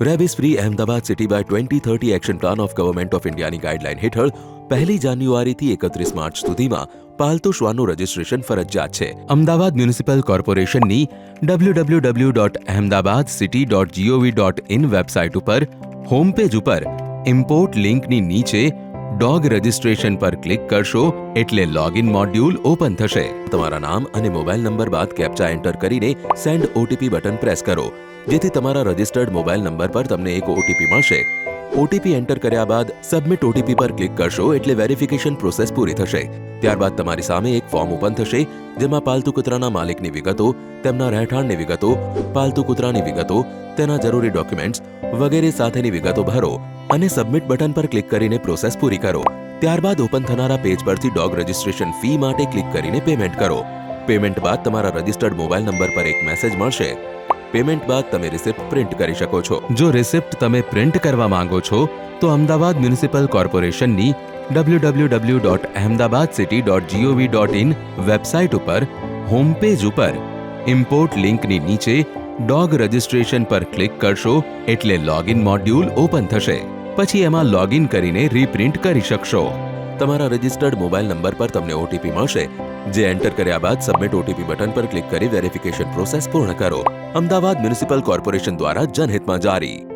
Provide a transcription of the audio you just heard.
Rabies free Ahmedabad city by twenty thirty action plan of government of ઇન્ડિયાની guideline હેઠળ પહેલી જાન્યુઆરીથી એકત્રીસ માર્ચ સુધીમાં પાલતુ શ્વાનનું રજિસ્ટ્રેશન ફરજિયાત છે. અમદાવાદ મ્યુનિસિપલ કોર્પોરેશનની W W W dot Ahmedabad city dot G O V dot in website ઉપર હોમ પેજ ઉપર ઇમ્પોર્ટ લિંકની નીચે ડોગ રજિસ્ટ્રેશન પર ક્લિક કરશો એટલે લોગિન મોડ્યુલ ઓપન થશે. તમારા નામ અને મોબાઈલ નંબર બાદ કેપ્ચા એન્ટર કરીને સેન્ડ ઓટીપી બટન પ્રેસ કરો, જેથી તમારા રજિસ્ટર્ડ મોબાઈલ નંબર પર તમને એક ઓટીપી મળશે. ઓટીપી એન્ટર કર્યા બાદ સબમિટ ઓટીપી પર ક્લિક કરશો એટલે વેરિફિકેશન પ્રોસેસ પૂરી થશે. ત્યારબાદ તમારી સામે એક ફોર્મ ઓપન થશે, જેમાં પાલતુ કૂતરાના માલિકની વિગતો, તેમના રહેઠાણની વિગતો, પાલતુ કૂતરાની વિગતો, તેના જરૂરી ડોક્યુમેન્ટ્સ વગેરે સાથેની વિગતો ભરો અને સબમિટ બટન પર ક્લિક કરીને પ્રોસેસ પૂરી કરો. ત્યારબાદ ઓપન થનારા પેજ પરથી ડોગ રજિસ્ટ્રેશન ફી માટે ક્લિક કરીને પેમેન્ટ કરો. પેમેન્ટ બાદ તમારા રજિસ્ટર્ડ મોબાઈલ નંબર પર એક મેસેજ મળશે. પેમેન્ટ બાદ તમે રિસિપ્ટ પ્રિન્ટ કરી શકો છો. જો રિસિપ્ટ તમે પ્રિન્ટ કરવા માંગો છો તો અમદાવાદ મ્યુનિસિપલ કોર્પોરેશનની W dot Ahmedabad city dot G O V dot in website ઉપર હોમ પેજ ઉપર ઇમ્પોર્ટ લિંકની નીચે ડોગ રજિસ્ટ્રેશન પર ક્લિક કરશો એટલે લોગિન મોડ્યુલ ઓપન થશે. પછી એમાં લોગિન કરીને રીપ્રિન્ટ કરી શકશો. તમારા રજિસ્ટર્ડ મોબાઈલ નંબર પર તમને ઓટીપી મળશે. જે એન્ટર કર્યા બાદ સબમિટ ઓટીપી બટન પર ક્લિક કરી વેરિફિકેશન પ્રોસેસ પૂર્ણ કરો. અમદાવાદ મ્યુનિસિપલ કોર્પોરેશન દ્વારા જનહિતમાં જારી.